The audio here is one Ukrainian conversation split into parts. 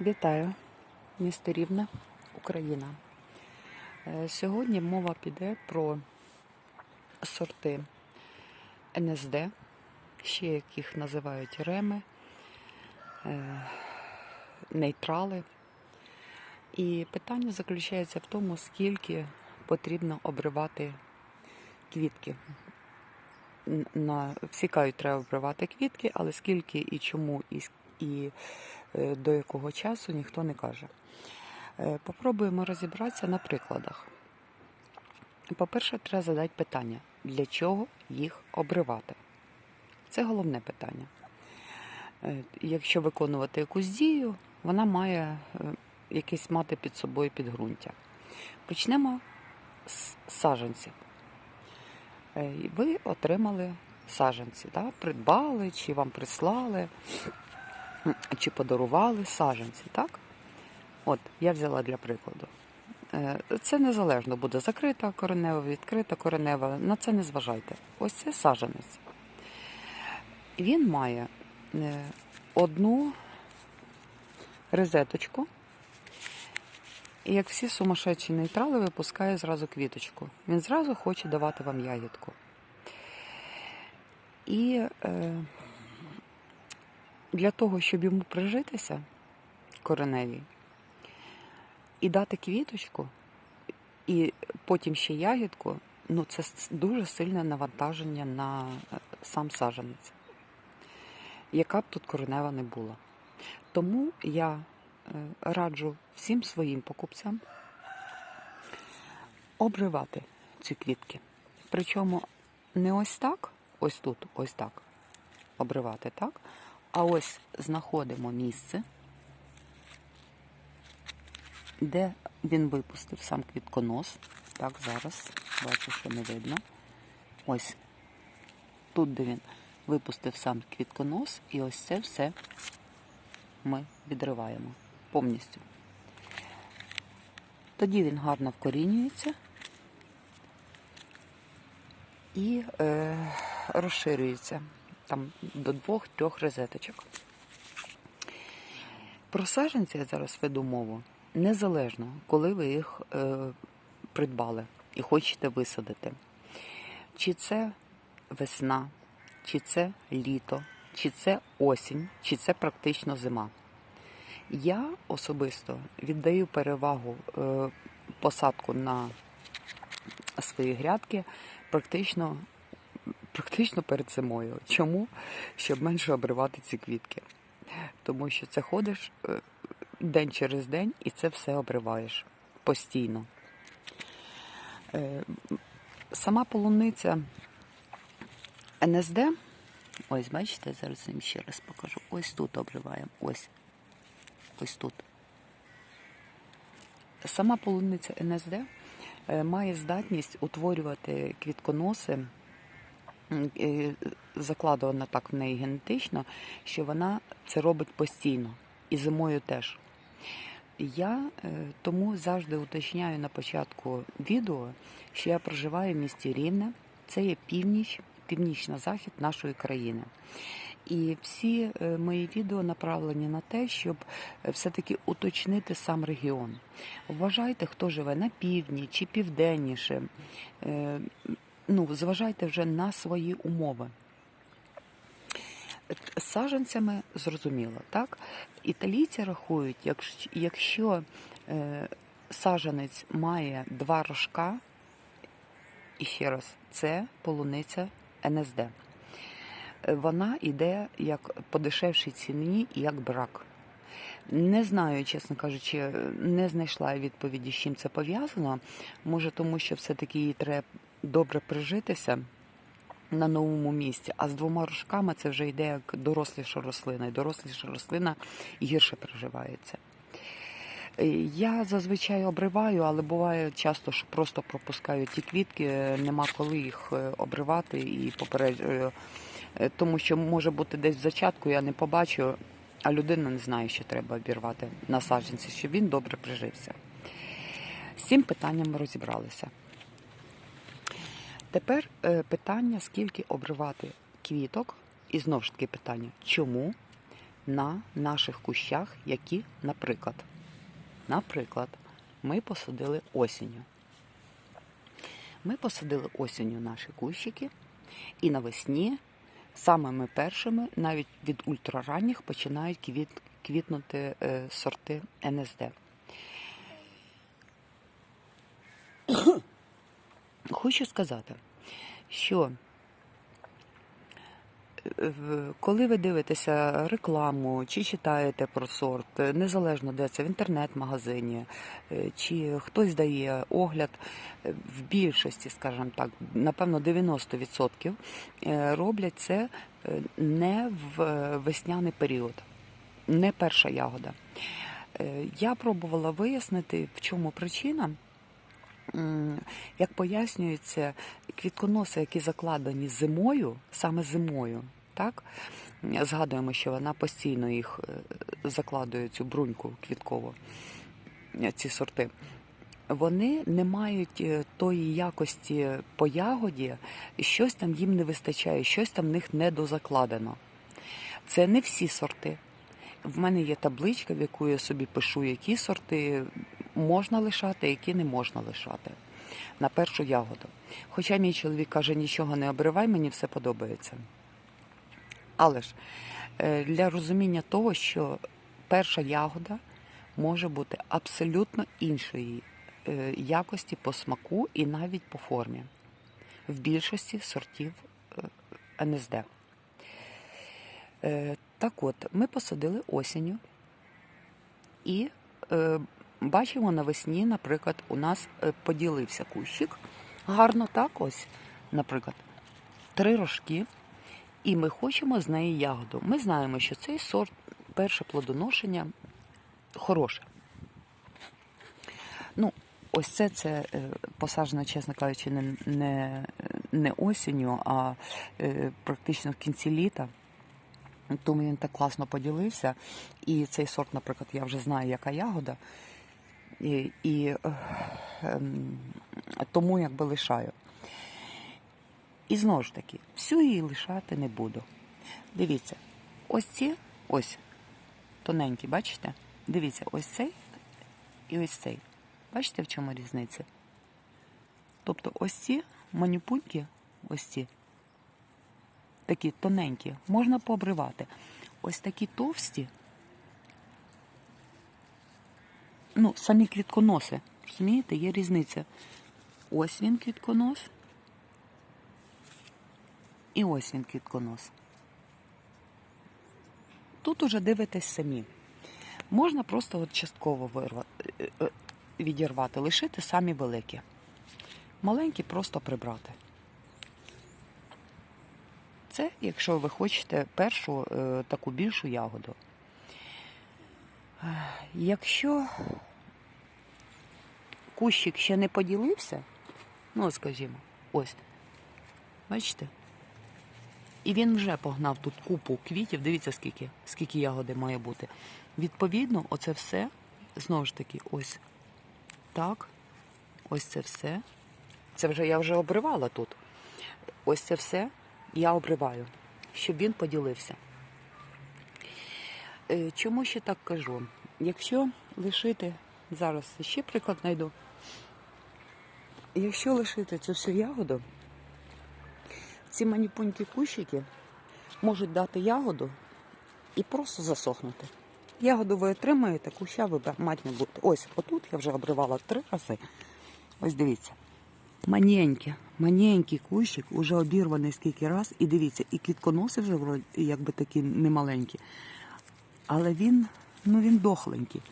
Вітаю, місто Рівне, Україна. Е, Сьогодні мова піде про сорти НСД, ще яких називають реми, е, нейтрали. І питання заключається в тому, скільки потрібно обривати квітки. На, всі треба обривати квітки, але скільки і чому, і, і до якого часу ніхто не каже. Е, Попробуємо розібратися на прикладах. По-перше, треба задати питання, для чого їх обривати? Це головне питання. Е, Якщо виконувати якусь дію, вона має е, якесь мати під собою підґрунтя. Почнемо з саджанців. Е, Ви отримали саджанці, да? придбали, чи вам прислали, чи подарували саджанці, так? От, я взяла для прикладу. Е, Це незалежно буде закрита коренева, відкрита коренева. На це не зважайте. Ось це саджанець. Він має е, одну розеточку. І як всі сумасшедші нейтрали, випускає зразу квіточку. Він зразу хоче давати вам ягідку. І е, для того, щоб йому прижитися кореневій, і дати квіточку, і потім ще ягідку, ну це дуже сильне навантаження на е, сам саджанець, яка б тут коренева не була. Тому я е, раджу всім своїм покупцям обривати ці квітки. Причому не ось так, ось тут, ось так обривати, так? А ось знаходимо місце, де він випустив сам квітконос. Так, зараз бачу, що не видно. Ось тут, де він випустив сам квітконос, і ось це все ми відриваємо повністю. Тоді він гарно вкорінюється і е, розширюється там до двох-трьох розеточок. Про саджанці я зараз веду мову незалежно, коли ви їх е, придбали і хочете висадити. Чи це весна, чи це літо, чи це осінь, чи це практично зима. Я особисто віддаю перевагу е, посадку на свої грядки практично, практично перед зимою. Чому? Щоб менше обривати ці квітки. Тому що це ходиш е, день через день і це все обриваєш постійно. Е, Сама полуниця НСД, ось бачите, зараз їм ще раз покажу. Ось тут обриваємо. Ось. Ось тут. Сама полуниця НСД е, має здатність утворювати квітконоси, е, так в неї генетично, що вона це робить постійно і зимою теж. Я е, тому завжди уточняю на початку відео, що я проживаю в місті Рівне. Це є північ, північно-захід нашої країни. І всі е, мої відео направлені на те, щоб е, все-таки уточнити сам регіон. Вважайте, хто живе на півдні чи південніше. Ну, зважайте вже на свої умови. З саджанцями зрозуміло, так? Італійці рахують, якщо, якщо е, саджанець має два рожка, і ще раз, це полуниця НСД. Е, Вона йде як по дешевшій ціні і як брак. Не знаю, чесно кажучи, не знайшла відповіді, з чим це пов'язано. Може, тому що все-таки їй треба добре прижитися на новому місці, а з двома рожками це вже йде як доросліша рослина, і доросліша рослина гірше приживається. Е, Я зазвичай обриваю, але буває часто, що просто пропускаю ті квітки, е, нема коли їх е, обривати і попереджую. Тому що може бути десь в зачатку, я не побачу, а людина не знає, що треба обірвати на саджанці, щоб він добре прижився. З цим питанням ми розібралися. Тепер е, питання, скільки обривати квіток, і знову ж таки питання, чому на наших кущах, які, наприклад, наприклад, ми посадили осінню. Ми посадили осінню наші кущики, і навесні самими першими, навіть від ультраранніх, починають квіт, квітнути е, сорти НСД. Хочу сказати, що е, коли ви дивитеся рекламу чи читаєте про сорт, е, незалежно де це в інтернет-магазині, е, чи хтось дає огляд, в більшості, скажімо так, напевно, 90% е, роблять це не в весняний період, не перша ягода. Я пробувала вияснити, в чому причина. Як пояснюється, квітконоси, які закладені зимою, саме зимою, так? Згадуємо, що вона постійно їх е, закладує цю бруньку квіткову, е, ці сорти. Вони не мають е, тої якості по ягоді, щось там їм не вистачає, щось там в них недозакладено. Це не всі сорти. В мене є табличка, в яку я собі пишу, які сорти можна лишати, які не можна лишати на першу ягоду. Хоча мій чоловік каже, нічого не обривай, мені все подобається. Але ж е, для розуміння того, що перша ягода може бути абсолютно іншої е, якості по смаку і навіть по формі в більшості сортів е, НСД. Так от, ми посадили осінню і бачимо навесні, наприклад, у нас е, поділився кущик. Гарно так ось, наприклад, три рожки, і ми хочемо з неї ягоду. Ми знаємо, що цей сорт перше плодоношення хороше. Ну, ось це, це е, посаджено, чесно кажучи, не, не, не осінню, а е, практично в кінці літа. Тому він так класно поділився. І цей сорт, наприклад, я вже знаю, яка ягода. І, і ем, тому якби лишаю. І знову ж таки, всю її лишати не буду. Дивіться, ось ці, ось тоненькі, бачите? Дивіться, ось цей і ось цей. Бачите, в чому різниця? Тобто ось ці манюпуньки, ось ці, такі тоненькі, можна пообривати. Ось такі товсті, ну, самі квітконоси, розумієте, є різниця. Ось він квітконос. І ось він квітконос. Тут уже дивитесь самі. Можна просто от частково вирвати, е, е, відірвати, лишити самі великі. Маленькі просто прибрати. Це, якщо ви хочете першу е, таку більшу ягоду. Якщо кущик ще не поділився, ну, скажімо, ось, бачите? І він вже погнав тут купу квітів. Дивіться, скільки, скільки ягоди має бути. Відповідно, оце все, знову ж таки, ось так. Ось це все. Це вже я вже обривала тут. Ось це все я обриваю, щоб він поділився. Е, Чому ще так кажу? Якщо лишити, зараз ще приклад знайду. Якщо лишити цю всю ягоду, ці маніпунькі кущики можуть дати ягоду і просто засохнути. Ягоду ви отримаєте, куща ви мать не будете. Ось, отут я вже обривала три рази. Ось дивіться. Маненький, маненький кущик, уже обірваний скільки раз. І дивіться, і квітконоси вже вроді, якби такі немаленькі. Але він, ну він дохленький.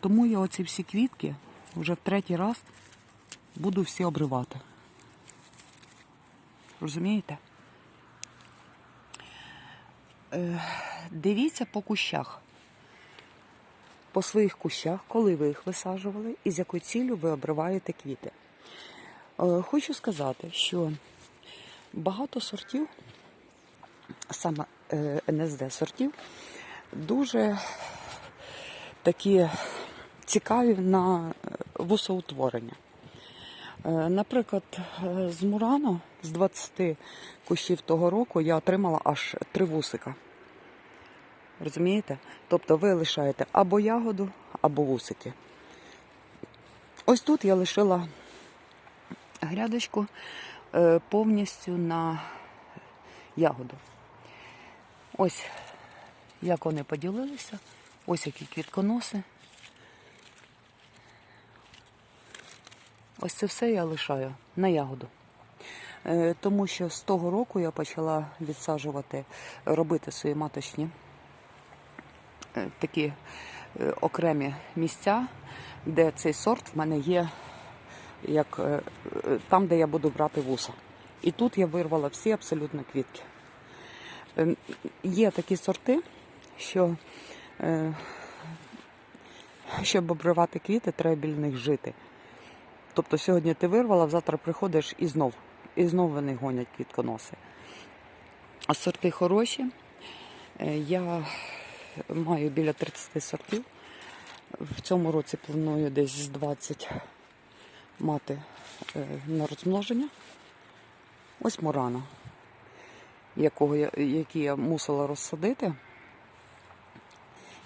Тому я оці всі квітки вже в третій раз буду всі обривати. Розумієте? Е, Дивіться по кущах. По своїх кущах, коли ви їх висаджували і з якою ціллю ви обриваєте квіти. Е, Хочу сказати, що багато сортів, саме е, НСД сортів, дуже такі цікаві на вусоутворення. Е, Наприклад, е, з Мурано з 20 кущів того року я отримала аж три вусика. Розумієте? Тобто ви лишаєте або ягоду, або вусики. Ось тут я лишила грядочку е, повністю на ягоду. Ось як вони поділилися. Ось які квітконоси. Ось це все я лишаю на ягоду. Е, Тому що з того року я почала відсаджувати, робити свої маточні е, такі е, окремі місця, де цей сорт в мене є як там, де я буду брати вуса. І тут я вирвала всі абсолютно квітки. Е, Є такі сорти, що е, щоб обривати квіти, треба біля них жити. Тобто сьогодні ти вирвала, завтра приходиш і знов. І знов вони гонять квітконоси. А сорти хороші. Е, Я маю біля 30 сортів. В цьому році планую десь з 20 мати е, на розмноження. Ось Мурана, якого я, який я мусила розсадити,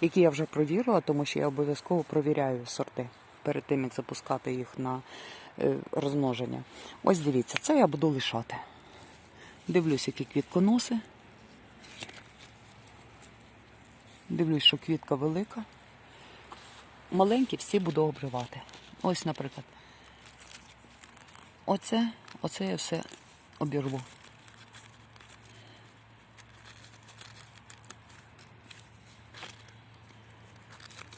які я вже провірила, тому що я обов'язково провіряю сорти перед тим, як запускати їх на е, розмноження. Ось дивіться, це я буду лишати. Дивлюсь, які квітконоси. Дивлюсь, що квітка велика. Маленькі всі буду обривати. Ось, наприклад. Оце, оце я все обірву.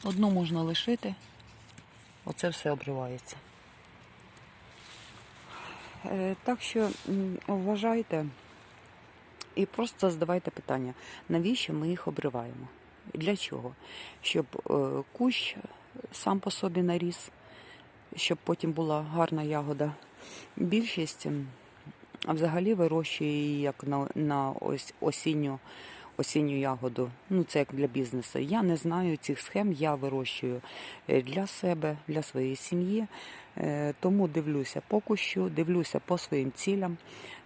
Одну можна лишити, оце все обривається. Е, Так що вважайте і просто задавайте питання, навіщо ми їх обриваємо? Для чого? Щоб е, кущ сам по собі наріс, щоб потім була гарна ягода. Більшість взагалі вирощує її як на, на ось осінню, осінню ягоду. Ну, це як для бізнесу. Я не знаю цих схем, я вирощую е, для себе, для своєї сім'ї. Е, Тому дивлюся по кущу, дивлюся по своїм цілям.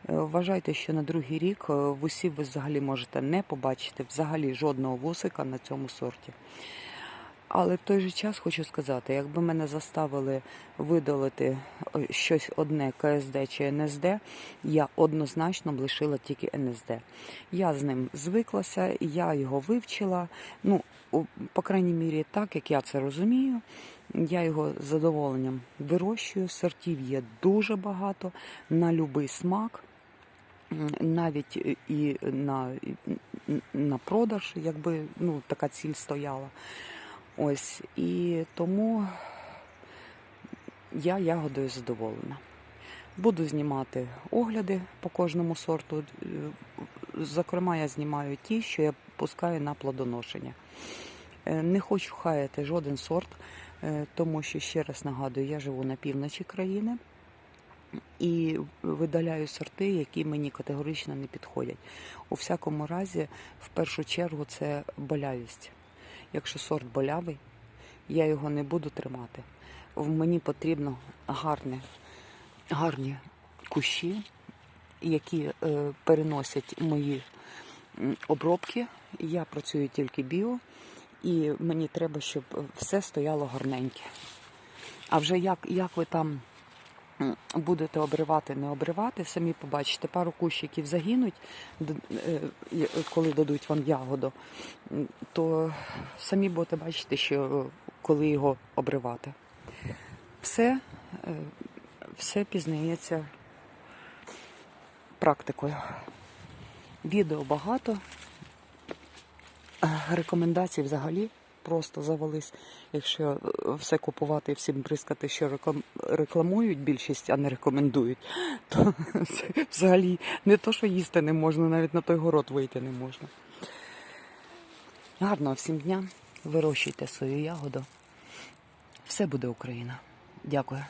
Е, Вважайте, що на другий рік вусів ви взагалі можете не побачити взагалі жодного вусика на цьому сорті. Але в той же час хочу сказати, якби мене заставили видалити е, щось одне КСД чи НСД, я однозначно б лишила тільки НСД. Я з ним звиклася, я його вивчила. Ну, по крайній мірі, так як я це розумію. Я його з задоволенням вирощую. Сортів є дуже багато на будь-який смак. Навіть і на, на продаж, якби ну, така ціль стояла. Ось і тому я ягодою задоволена. Буду знімати огляди по кожному сорту. Е, Зокрема, я знімаю ті, що я пускаю на плодоношення. Е, Не хочу хаяти жоден сорт, е, тому що ще раз нагадую, я живу на півночі країни і видаляю сорти, які мені категорично не підходять. У всякому разі, в першу чергу, це болявість. Якщо сорт болявий, я його не буду тримати. Мені потрібно гарне, гарні кущі, які е, переносять мої обробки. Я працюю тільки біо, і мені треба, щоб все стояло гарненьке. А вже як, як ви там будете обривати, не обривати, самі побачите, пару кущиків загинуть, е, коли дадуть вам ягоду, то самі будете бачити, що е, коли його обривати. Все, е, все пізнається практикою. Відео багато, рекомендацій взагалі просто завались. Якщо е, все купувати і всім бризкати, що рекламують більшість, а не рекомендують, то взагалі не то, що їсти не можна, навіть на той город вийти не можна. Гарного всім дня. Вирощуйте свою ягоду. Все буде Україна. Дякую.